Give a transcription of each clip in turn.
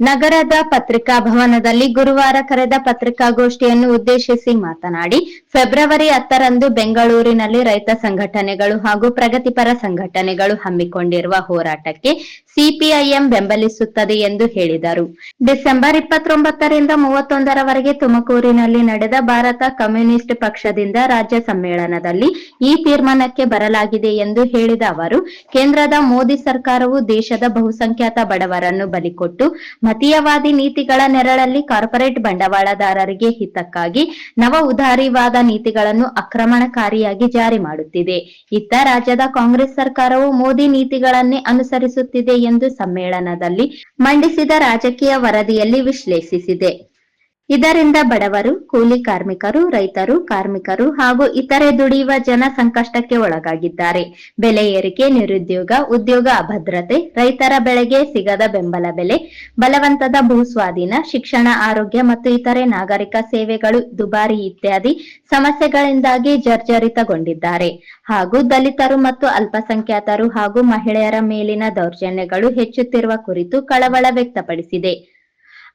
ನಗರದ ಪತ್ರಿಕಾ ಭವನದಲ್ಲಿ ಗುರುವಾರ ಕರೆದ ಪತ್ರಿಕಾಗೋಷ್ಠಿಯನ್ನು ಉದ್ದೇಶಿಸಿ ಮಾತನಾಡಿ, ಫೆಬ್ರವರಿ ಹತ್ತರಂದು ಬೆಂಗಳೂರಿನಲ್ಲಿ ರೈತ ಸಂಘಟನೆಗಳು ಹಾಗೂ ಪ್ರಗತಿಪರ ಸಂಘಟನೆಗಳು ಹಮ್ಮಿಕೊಂಡಿರುವ ಹೋರಾಟಕ್ಕೆ ಸಿಪಿಐಎಂ ಬೆಂಬಲಿಸುತ್ತದೆ ಎಂದು ಹೇಳಿದರು. ಡಿಸೆಂಬರ್ ಇಪ್ಪತ್ತೊಂಬತ್ತರಿಂದ ಮೂವತ್ತೊಂದರವರೆಗೆ ತುಮಕೂರಿನಲ್ಲಿ ನಡೆದ ಭಾರತ ಕಮ್ಯುನಿಸ್ಟ್ ಪಕ್ಷದಿಂದ ರಾಜ್ಯ ಸಮ್ಮೇಳನದಲ್ಲಿ ಈ ತೀರ್ಮಾನಕ್ಕೆ ಬರಲಾಗಿದೆ ಎಂದು ಹೇಳಿದ ಅವರು, ಕೇಂದ್ರದ ಮೋದಿ ಸರ್ಕಾರವು ದೇಶದ ಬಹುಸಂಖ್ಯಾತ ಬಡವರನ್ನು ಬಲಿಕೊಟ್ಟು ಮತೀಯವಾದಿ ನೀತಿಗಳ ನೆರಳಲ್ಲಿ ಕಾರ್ಪೊರೇಟ್ ಬಂಡವಾಳದಾರರಿಗೆ ಹಿತಕ್ಕಾಗಿ ನವ ಉದಾರಿವಾದ ನೀತಿಗಳನ್ನು ಆಕ್ರಮಣಕಾರಿಯಾಗಿ ಜಾರಿ ಮಾಡುತ್ತಿದೆ. ಇತ್ತ ರಾಜ್ಯದ ಕಾಂಗ್ರೆಸ್ ಸರ್ಕಾರವು ಮೋದಿ ನೀತಿಗಳನ್ನೇ ಅನುಸರಿಸುತ್ತಿದೆ ಎಂದು ಸಮ್ಮೇಳನದಲ್ಲಿ ಮಂಡಿಸಿದ ರಾಜಕೀಯ ವರದಿಯಲ್ಲಿ ವಿಶ್ಲೇಷಿಸಿದೆ. ಇದರಿಂದ ಬಡವರು, ಕೂಲಿ ಕಾರ್ಮಿಕರು, ರೈತರು, ಕಾರ್ಮಿಕರು ಹಾಗೂ ಇತರೆ ದುಡಿಯುವ ಜನ ಸಂಕಷ್ಟಕ್ಕೆ ಒಳಗಾಗಿದ್ದಾರೆ. ಬೆಲೆ ಏರಿಕೆ, ನಿರುದ್ಯೋಗ, ಉದ್ಯೋಗ ಅಭದ್ರತೆ, ರೈತರ ಬೆಳೆಗೆ ಸಿಗದ ಬೆಂಬಲ ಬೆಲೆ, ಬಲವಂತದ ಭೂ ಸ್ವಾಧೀನ ಶಿಕ್ಷಣ, ಆರೋಗ್ಯ ಮತ್ತು ಇತರೆ ನಾಗರಿಕ ಸೇವೆಗಳು ದುಬಾರಿ ಇತ್ಯಾದಿ ಸಮಸ್ಯೆಗಳಿಂದಾಗಿ ಜರ್ಜರಿತಗೊಂಡಿದ್ದಾರೆ. ಹಾಗೂ ದಲಿತರು ಮತ್ತು ಅಲ್ಪಸಂಖ್ಯಾತರು ಹಾಗೂ ಮಹಿಳೆಯರ ಮೇಲಿನ ದೌರ್ಜನ್ಯಗಳು ಹೆಚ್ಚುತ್ತಿರುವ ಕುರಿತು ಕಳವಳ ವ್ಯಕ್ತಪಡಿಸಿದೆ.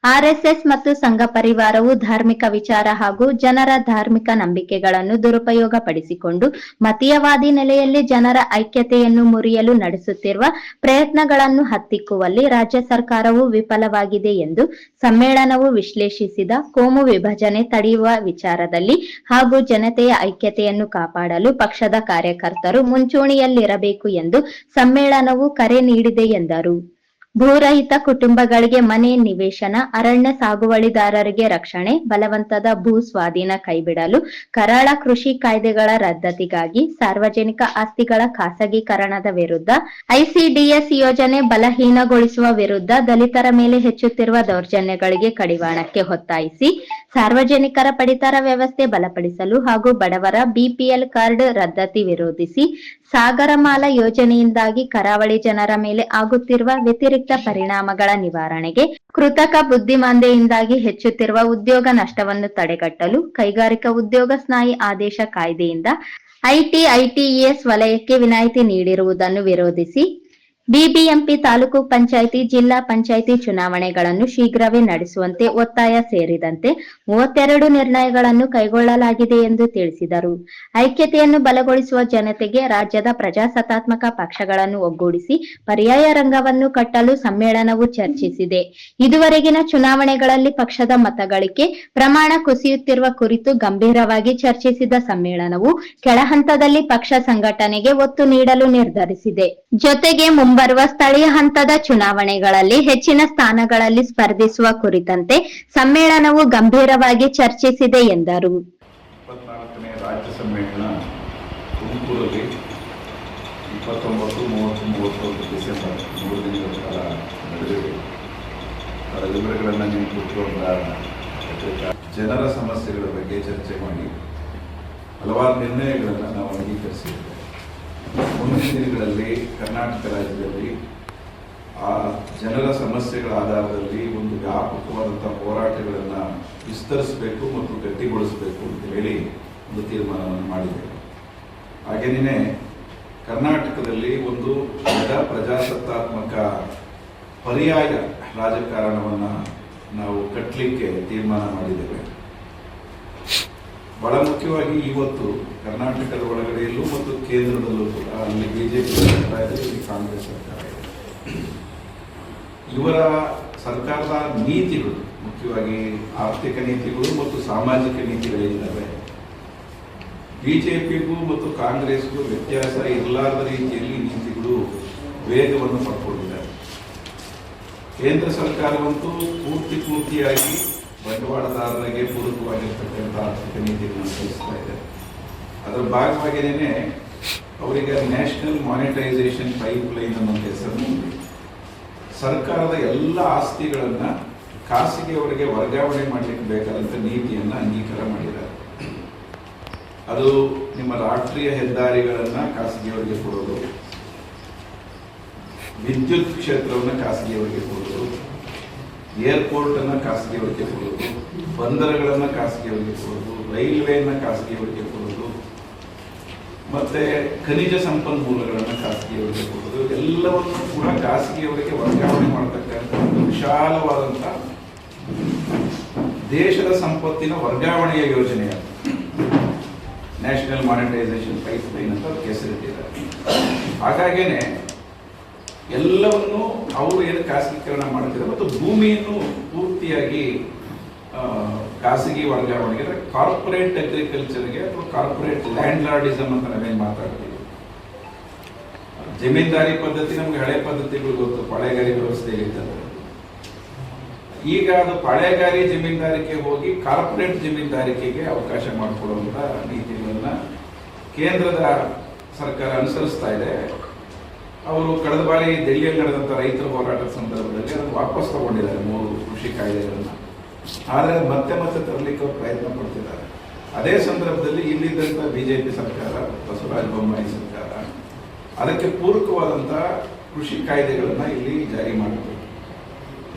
ಆರ್ಎಸ್ಎಸ್ ಮತ್ತು ಸಂಘ ಪರಿವಾರವು ಧಾರ್ಮಿಕ ವಿಚಾರ ಹಾಗೂ ಜನರ ಧಾರ್ಮಿಕ ನಂಬಿಕೆಗಳನ್ನು ದುರುಪಯೋಗಪಡಿಸಿಕೊಂಡು ಮತೀಯವಾದಿ ನೆಲೆಯಲ್ಲಿ ಜನರ ಐಕ್ಯತೆಯನ್ನು ಮುರಿಯಲು ನಡೆಸುತ್ತಿರುವ ಪ್ರಯತ್ನಗಳನ್ನು ಹತ್ತಿಕ್ಕುವಲ್ಲಿ ರಾಜ್ಯ ಸರ್ಕಾರವು ವಿಫಲವಾಗಿದೆ ಎಂದು ಸಮ್ಮೇಳನವು ವಿಶ್ಲೇಷಿಸಿದ ಕೋಮು ವಿಭಜನೆ ತಡೆಯುವ ವಿಚಾರದಲ್ಲಿ ಹಾಗೂ ಜನತೆಯ ಐಕ್ಯತೆಯನ್ನು ಕಾಪಾಡಲು ಪಕ್ಷದ ಕಾರ್ಯಕರ್ತರು ಮುಂಚೂಣಿಯಲ್ಲಿರಬೇಕು ಎಂದು ಸಮ್ಮೇಳನವು ಕರೆ ನೀಡಿದೆ ಎಂದರು. ಭೂರಹಿತ ಕುಟುಂಬಗಳಿಗೆ ಮನೆ ನಿವೇಶನ, ಅರಣ್ಯ ಸಾಗುವಳಿದಾರರಿಗೆ ರಕ್ಷಣೆ, ಬಲವಂತದ ಭೂ ಸ್ವಾಧೀನ ಕೈಬಿಡಲು, ಕರಾಳ ಕೃಷಿ ಕಾಯ್ದೆಗಳ ರದ್ದತಿಗಾಗಿ ಸಾರ್ವಜನಿಕ ಆಸ್ತಿಗಳ ಖಾಸಗೀಕರಣದ ವಿರುದ್ಧ, ಐಸಿಡಿಎಸ್ ಯೋಜನೆ ಬಲಹೀನಗೊಳಿಸುವ ವಿರುದ್ಧ ದಲಿತರ ಮೇಲೆ ಹೆಚ್ಚುತ್ತಿರುವ ದೌರ್ಜನ್ಯಗಳಿಗೆ ಕಡಿವಾಣಕ್ಕೆ ಒತ್ತಾಯಿಸಿ ಸಾರ್ವಜನಿಕರ ಪಡಿತರ ವ್ಯವಸ್ಥೆ ಬಲಪಡಿಸಲು ಹಾಗೂ ಬಡವರ ಬಿಪಿಎಲ್ ಕಾರ್ಡ್ ರದ್ದತಿ ವಿರೋಧಿಸಿ ಸಾಗರಮಾಲಾ ಯೋಜನೆಯಿಂದಾಗಿ ಕರಾವಳಿ ಜನರ ಮೇಲೆ ಆಗುತ್ತಿರುವ ವ್ಯತಿರಿಕ್ತ ಪರಿಣಾಮಗಳ ನಿವಾರಣೆಗೆ ಕೃತಕ ಬುದ್ಧಿಮಾಂದೆಯಿಂದಾಗಿ ಹೆಚ್ಚುತ್ತಿರುವ ಉದ್ಯೋಗ ನಷ್ಟವನ್ನು ತಡೆಗಟ್ಟಲು ಕೈಗಾರಿಕಾ ಉದ್ಯೋಗ ಸ್ನಾಯಿ ಆದೇಶ ಕಾಯ್ದೆಯಿಂದ ಐಟಿ ಐಟಿಇಎಸ್ ವಲಯಕ್ಕೆ ವಿನಾಯಿತಿ ನೀಡಿರುವುದನ್ನು ವಿರೋಧಿಸಿ ಬಿಬಿಎಂಪಿ ತಾಲೂಕು ಪಂಚಾಯಿತಿ, ಜಿಲ್ಲಾ ಪಂಚಾಯಿತಿ ಚುನಾವಣೆಗಳನ್ನು ಶೀಘ್ರವೇ ನಡೆಸುವಂತೆ ಒತ್ತಾಯ ಸೇರಿದಂತೆ ಮೂವತ್ತೆರಡು ನಿರ್ಣಯಗಳನ್ನು ಕೈಗೊಳ್ಳಲಾಗಿದೆ ಎಂದು ತಿಳಿಸಿದರು. ಐಕ್ಯತೆಯನ್ನು ಬಲಗೊಳಿಸುವ ಜನತೆಗೆ ರಾಜ್ಯದ ಪ್ರಜಾಸತ್ತಾತ್ಮಕ ಪಕ್ಷಗಳನ್ನು ಒಗ್ಗೂಡಿಸಿ ಪರ್ಯಾಯ ರಂಗವನ್ನು ಕಟ್ಟಲು ಸಮ್ಮೇಳನವು ಚರ್ಚಿಸಿದೆ. ಇದುವರೆಗಿನ ಚುನಾವಣೆಗಳಲ್ಲಿ ಪಕ್ಷದ ಮತಗಳಿಕೆ, ಪ್ರಮಾಣ ಕುಸಿಯುತ್ತಿರುವ ಕುರಿತು ಗಂಭೀರವಾಗಿ ಚರ್ಚಿಸಿದ ಸಮ್ಮೇಳನವು ಕೆಳಹಂತದಲ್ಲಿ ಪಕ್ಷ ಸಂಘಟನೆಗೆ ಒತ್ತು ನೀಡಲು ನಿರ್ಧರಿಸಿದೆ. ಜೊತೆಗೆ ಮುಂಬರುವ ಸ್ಥಳೀಯ ಹಂತದ ಚುನಾವಣೆಗಳಲ್ಲಿ ಹೆಚ್ಚಿನ ಸ್ಥಾನಗಳಲ್ಲಿ ಸ್ಪರ್ಧಿಸುವ ಕುರಿತಂತೆ ಸಮ್ಮೇಳನವು ಗಂಭೀರವಾಗಿ ಚರ್ಚಿಸಿದೆ ಎಂದರು. ರಾಜ್ಯ ಸಮ್ಮೇಳನ ತುಮಕೂರಲ್ಲಿ ಇಪ್ಪತ್ತೊಂಬತ್ತು ಮೂವತ್ತು ಮೂವತ್ತೊಂದು ಡಿಸೆಂಬರ್ ಮೂರು ದಿನಗಳ ಕಾಲ ನಡೆದಿದೆ. ಅದರ ವಿವರಗಳನ್ನು ನೀವು ಕೂತ್ಕೊಂಡ ಜನರ ಸಮಸ್ಯೆಗಳ ಬಗ್ಗೆ ಚರ್ಚೆ ಮಾಡಿ. ಹಲವಾರು ನಿರ್ಣಯಗಳನ್ನು ನಾವು ಅಂಗೀಕರಿಸಿದ್ದೇವೆ. ಮುಂದಿನ ದಿನಗಳಲ್ಲಿ ಕರ್ನಾಟಕ ರಾಜ್ಯದಲ್ಲಿ, ಆ ಜನರ ಸಮಸ್ಯೆಗಳ ಆಧಾರದಲ್ಲಿ ಒಂದು ವ್ಯಾಪಕವಾದಂಥ ಹೋರಾಟಗಳನ್ನು ವಿಸ್ತರಿಸಬೇಕು ಮತ್ತು ಗಟ್ಟಿಗೊಳಿಸಬೇಕು ಅಂತ ಹೇಳಿ ಒಂದು ತೀರ್ಮಾನವನ್ನು ಮಾಡಿದೆ ಹಾಗೆಯೇ ಕರ್ನಾಟಕದಲ್ಲಿ ಒಂದು ದೊಡ್ಡ ಪ್ರಜಾಸತ್ತಾತ್ಮಕ ಪರ್ಯಾಯ ರಾಜಕಾರಣವನ್ನು ನಾವು ಕಟ್ಟಲಿಕ್ಕೆ ತೀರ್ಮಾನ ಮಾಡಿದ್ದೇವೆ. ಬಹಳ ಮುಖ್ಯವಾಗಿ ಇವತ್ತು ಕರ್ನಾಟಕದ ಒಳಗಡೆಯಲ್ಲೂ ಮತ್ತು ಕೇಂದ್ರದಲ್ಲೂ ಕೂಡ ಅಲ್ಲಿ ಬಿಜೆಪಿ ಸರ್ಕಾರ ಇದೆ, ಇಲ್ಲಿ ಕಾಂಗ್ರೆಸ್ ಸರ್ಕಾರ ಇದೆ. ಇವರ ಸರ್ಕಾರದ ನೀತಿಗಳು, ಮುಖ್ಯವಾಗಿ ಆರ್ಥಿಕ ನೀತಿಗಳು ಮತ್ತು ಸಾಮಾಜಿಕ ನೀತಿಗಳೇನಿದ್ದಾವೆ ಬಿಜೆಪಿಗೂ ಮತ್ತು ಕಾಂಗ್ರೆಸ್ಗೂ ವ್ಯತ್ಯಾಸ ಇರಲಾರದ ರೀತಿಯಲ್ಲಿ ನೀತಿಗಳು ವೇಗವನ್ನು ಪಡ್ಕೊಂಡಿದ್ದಾರೆ ಕೇಂದ್ರ ಸರ್ಕಾರವಂತೂ ಪೂರ್ತಿ ಪೂರ್ತಿಯಾಗಿ ಬಂಡವಾಳದಾರರಿಗೆ ಪೂರಕವಾಗಿರ್ತಕ್ಕಂಥ ಆರ್ಥಿಕ ನೀತಿಗಳನ್ನು ತಿಳಿಸ್ತಾ ಇದೆ ಅದರ ಭಾಗವಾಗಿಯೇ ಅವರಿಗೆ ನ್ಯಾಷನಲ್ ಮಾನಿಟೈಸೇಷನ್ ಪೈಪ್ ಲೈನ್ ಅನ್ನೋ ಹೆಸರನ್ನು ಸರ್ಕಾರದ ಎಲ್ಲ ಆಸ್ತಿಗಳನ್ನು ಖಾಸಗಿಯವರಿಗೆ ವರ್ಗಾವಣೆ ಮಾಡಲಿಕ್ಕೆ ಬೇಕಾದಂಥ ನೀತಿಯನ್ನು ಅಂಗೀಕಾರ ಮಾಡಿದ್ದಾರೆ. ಅದು ನಿಮ್ಮ ರಾಷ್ಟ್ರೀಯ ಹೆದ್ದಾರಿಗಳನ್ನು ಖಾಸಗಿಯವರಿಗೆ ಕೊಡೋದು, ವಿದ್ಯುತ್ ಕ್ಷೇತ್ರವನ್ನು ಖಾಸಗಿಯವರಿಗೆ ಕೊಡೋದು ಏರ್ಪೋರ್ಟ್ ಅನ್ನ ಖಾಸಗಿಯವರಿಗೆ ಕೊಡೋದು, ಬಂದರುಗಳನ್ನ ಖಾಸಗಿಯವರಿಗೆ ಕೊಡೋದು, ರೈಲ್ವೆಯನ್ನ ಖಾಸಗಿಯವರಿಗೆ ಕೊಡೋದು, ಮತ್ತೆ ಖನಿಜ ಸಂಪನ್ಮೂಲಗಳನ್ನು ಖಾಸಗಿಯವರಿಗೆ ಕೊಡೋದು ಎಲ್ಲವನ್ನು ಕೂಡ ಖಾಸಗಿಯವರಿಗೆ ವರ್ಗಾವಣೆ ಮಾಡತಕ್ಕಂಥ ವಿಶಾಲವಾದಂತ ದೇಶದ ಸಂಪತ್ತಿನ ವರ್ಗಾವಣೆಯ ಯೋಜನೆ ನ್ಯಾಷನಲ್ ಮಾನಿಟೈಸೇಷನ್ ಪೈಪ್ ಲೈನ್ ಅಂತ ಹೆಸರಿಟ್ಟಿದ್ದಾರೆ ಹಾಗಾಗೇನೆ ಎಲ್ಲವನ್ನು ಅವರು ಏನು ಖಾಸಗೀಕರಣ ಮಾಡ್ತಿದ್ದಾರೆ ಮತ್ತು ಭೂಮಿಯನ್ನು ಪೂರ್ತಿಯಾಗಿ ಖಾಸಗಿ ವರ್ಗಾವಣೆಗೆ, ಅಂದರೆ ಕಾರ್ಪೊರೇಟ್ ಅಗ್ರಿಕಲ್ಚರ್ಗೆ ಅಥವಾ ಕಾರ್ಪೊರೇಟ್ ಲ್ಯಾಂಡ್ ಲಾರ್ಡಿಸಮ್ ಅಂತ ನಾವೇನು ಮಾತಾಡ್ತೀವಿ? ಜಮೀನ್ದಾರಿ ಪದ್ಧತಿ ನಮ್ಗೆ ಹಳೆ ಪದ್ಧತಿಗಳು ಗೊತ್ತು, ಪಳೆಗಾರಿ ವ್ಯವಸ್ಥೆ ಇದ್ದದ್ದು ಈಗ ಅದು ಪಳೆಗಾರಿ ಜಮೀನ್ದಾರಿಕೆ ಹೋಗಿ ಕಾರ್ಪೊರೇಟ್ ಜಮೀನ್ದಾರಿಕೆಗೆ ಅವಕಾಶ ಮಾಡಿಕೊಡುವಂತ ನೀತಿಗಳನ್ನ ಕೇಂದ್ರದ ಸರ್ಕಾರ ಅನುಸರಿಸ್ತಾ ಇದೆ. ಅವರು ಕಳೆದ ಬಾರಿ ದೆಹಲಿಯಲ್ಲಿ ನಡೆದಂಥ ರೈತರ ಹೋರಾಟದ ಸಂದರ್ಭದಲ್ಲಿ ಅದನ್ನು ವಾಪಸ್ ತಗೊಂಡಿದ್ದಾರೆ, ಮೂರು ಕೃಷಿ ಕಾಯ್ದೆಗಳನ್ನು. ಆದರೆ ಮತ್ತೆ ಮತ್ತೆ ತರಲಿಕ್ಕೆ ಪ್ರಯತ್ನ ಪಡ್ತಿದ್ದಾರೆ. ಅದೇ ಸಂದರ್ಭದಲ್ಲಿ ಇಲ್ಲಿದ್ದಂಥ ಬಿಜೆಪಿ ಸರ್ಕಾರ, ಬಸವರಾಜ ಬೊಮ್ಮಾಯಿ ಸರ್ಕಾರ, ಅದಕ್ಕೆ ಪೂರಕವಾದಂಥ ಕೃಷಿ ಕಾಯ್ದೆಗಳನ್ನು ಇಲ್ಲಿ ಜಾರಿ ಮಾಡಬೇಕು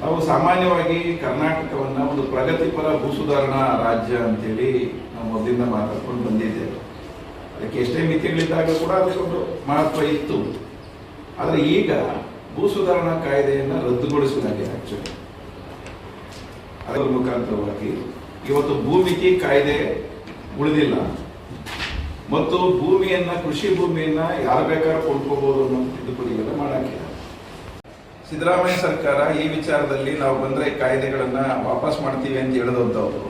ನಾವು ಸಾಮಾನ್ಯವಾಗಿ ಕರ್ನಾಟಕವನ್ನ ಒಂದು ಪ್ರಗತಿಪರ ಭೂ ಸುಧಾರಣಾ ರಾಜ್ಯ ಅಂತೇಳಿ ನಾವು ಮೊದಲಿಂದ ಮಾತಾಡ್ಕೊಂಡು ಬಂದಿದ್ದೇವೆ. ಅದಕ್ಕೆ ಎಷ್ಟೇ ಮಿತಿಗಳಿದ್ದಾಗ ಕೂಡ ಅದಕ್ಕೊಂದು ಮಹತ್ವ ಇತ್ತು. ಆದರೆ ಈಗ ಭೂ ಸುಧಾರಣಾ ಕಾಯ್ದೆಯನ್ನು ರದ್ದುಗೊಳಿಸಲಾಗಿದೆ ಆಕ್ಚುಲಿ ಅದರ ಮುಖಾಂತರವಾಗಿ ಇವತ್ತು ಭೂಮಿತಿ ಕಾಯ್ದೆ ಉಳಿದಿಲ್ಲ. ಮತ್ತು ಭೂಮಿಯನ್ನ, ಕೃಷಿ ಭೂಮಿಯನ್ನ ಯಾರು ಬೇಕಾದ್ರೂ ಕೊಂಡ್ಕೋಬಹುದು ಅನ್ನೋ ತಿದ್ದುಪಡಿಗಳನ್ನ ಮಾಡಾಕಿಲ್ಲ. ಸಿದ್ದರಾಮಯ್ಯ ಸರ್ಕಾರ ಈ ವಿಚಾರದಲ್ಲಿ ನಾವು ಬಂದ್ರೆ ಕಾಯ್ದೆಗಳನ್ನ ವಾಪಸ್ ಮಾಡ್ತೀವಿ ಅಂತ ಹೇಳಿದಂಥವ್ರು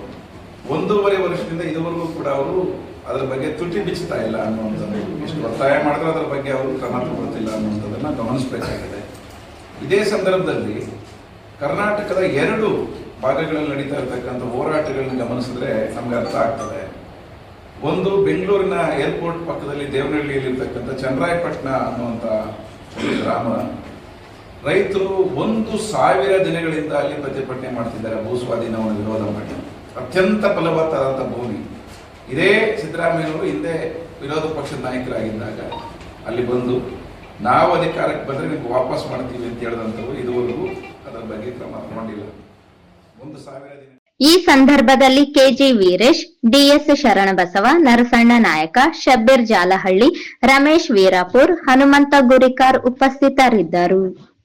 ಒಂದೂವರೆ ವರ್ಷದಿಂದ ಇದುವರೆಗೂ ಕೂಡ ಅವರು ಅದರ ಬಗ್ಗೆ ತುಟಿ ಬಿಚ್ಚುತ್ತಾ ಇಲ್ಲ ಅನ್ನುವಂಥದ್ದು. ಇಷ್ಟು ಒತ್ತಾಯ ಮಾಡಿದ್ರೆ ಅದರ ಬಗ್ಗೆ ಅವರು ಕ್ರಮ ತಗೊಳ್ತಿಲ್ಲ ಅನ್ನುವಂಥದ್ದನ್ನ ಗಮನಿಸಬೇಕಾಗಿದೆ. ಇದೇ ಸಂದರ್ಭದಲ್ಲಿ ಕರ್ನಾಟಕದ ಎರಡು ಭಾಗಗಳಲ್ಲಿ ನಡೀತಾ ಇರತಕ್ಕಂಥ ಹೋರಾಟಗಳನ್ನ ಗಮನಿಸಿದ್ರೆ ನಮ್ಗೆ ಅರ್ಥ ಆಗ್ತದೆ. ಒಂದು ಬೆಂಗಳೂರಿನ ಏರ್ಪೋರ್ಟ್ ಪಕ್ಕದಲ್ಲಿ ದೇವನಹಳ್ಳಿಯಲ್ಲಿರ್ತಕ್ಕಂಥ ಚಂದ್ರಾಯಪಟ್ಟಣ ಅನ್ನುವಂಥ ಗ್ರಾಮ ರೈತರು ಒಂದು ಸಾವಿರ ದಿನಗಳಿಂದ ಅಲ್ಲಿ ಪ್ರತಿಭಟನೆ ಮಾಡ್ತಿದ್ದಾರೆ ಭೂ ಸ್ವಾಧೀನವನ್ನು ವಿರೋಧ ಮಾಡಿ ಅತ್ಯಂತ ಫಲವತ್ತಾದಂಥ ಭೂಮಿ. ಇದೇ ಸಿದ್ದರಾಮಯ್ಯವರು ಹಿಂದೆ ವಿರೋಧ ಪಕ್ಷದ ನಾಯಕರಾಗಿದ್ದಾಗ ಅಲ್ಲಿ ಬಂದು ನಾವು ಅಧಿಕಾರಕ್ಕೆ ಬಂದರೆ ನಿಮ್ಗೆ ವಾಪಸ್ ಮಾಡ್ತೀವಿ ಅಂತ ಹೇಳಿದಂಥವ್ರು ಇದುವರೆಗೂ ಅದರ ಬಗ್ಗೆ ಕ್ರಮ ತಗೊಂಡಿಲ್ಲ. ಒಂದು ಸಾವಿರ ಈ ಸಂದರ್ಭದಲ್ಲಿ K G Veeresh, D S Sharanabasava, Narasanna Nayaka, Shabbir Jalahalli, Ramesh Veerapur, Hanumantha Gurikar ಉಪಸ್ಥಿತರಿದ್ದರು.